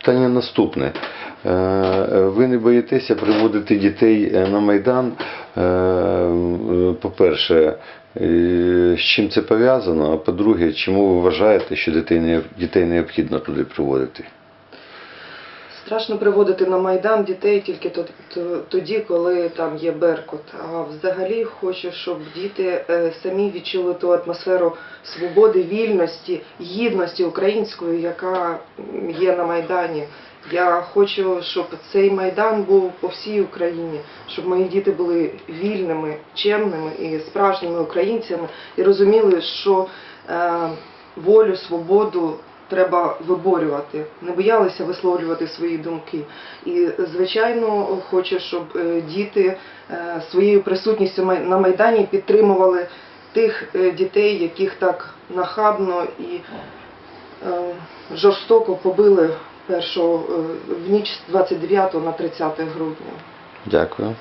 Питання наступне. Е, Ви не боїтеся приводити дітей е, на Майдан? Е, По-перше, з чим це пов'язано? А по-друге, чому ви вважаєте, що дітей необхідно туди приводити? Страшно приводити на Майдан дітей тільки то- то- тоді, коли там є Беркут. А взагалі хочу, щоб діти е, самі відчули ту атмосферу свободи, вільності, гідності української, яка є на Майдані. Я хочу, щоб цей майдан був по всій Україні, щоб мої діти були вільними, чемними і справжніми українцями і розуміли, що е, волю, свободу треба виборювати, не боялися висловлювати свої думки. І, звичайно, хочу, щоб е, діти е, своєю присутністю на Майдані підтримували тих е, дітей, яких так нахабно і жорстоко побили першого в ніч з 29 на 30 грудня. Дякую.